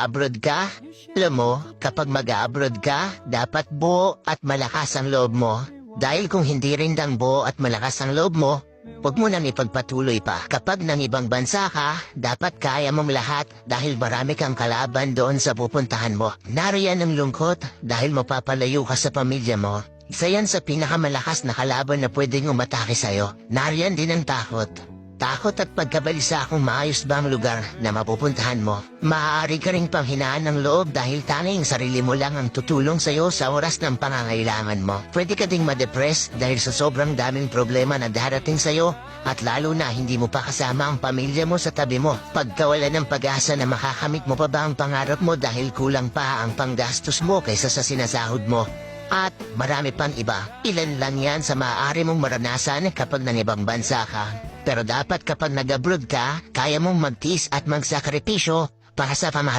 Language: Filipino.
mag-abroad ka? Alam mo, kapag mag-abroad ka, dapat buo at malakas ang loob mo. Dahil kung hindi rin dang buo at malakas ang loob mo, huwag mo nang ipagpatuloy pa. Kapag nang ibang bansa ka, dapat kaya mong lahat dahil marami kang kalaban doon sa pupuntahan mo. Nariyan ang lungkot dahil mapapalayo ka sa pamilya mo. Isa yan sa pinakamalakas na kalaban na pwedeng umatake sa'yo. Nariyan din ang takot. Takot at pagkabalisa kung maayos ba ang lugar na mapupuntahan mo. Maaari ka ring panghinaan ng loob dahil tanging sarili mo lang ang tutulong sa'yo sa oras ng pangangailangan mo. Pwede ka ding madepress dahil sa sobrang daming problema na darating sa'yo at lalo na hindi mo pa kasama ang pamilya mo sa tabi mo. Pagkawala ng pag-asa na makakamit mo pa ba ang pangarap mo dahil kulang pa ang panggastos mo kaysa sa sinasahod mo. At marami pang iba. Ilan lang yan sa maaari mong maranasan kapag nang ibang bansa ka. Pero dapat kapag nag-abroad ka, kaya mong magtiis at magsakripisyo para sa pamahal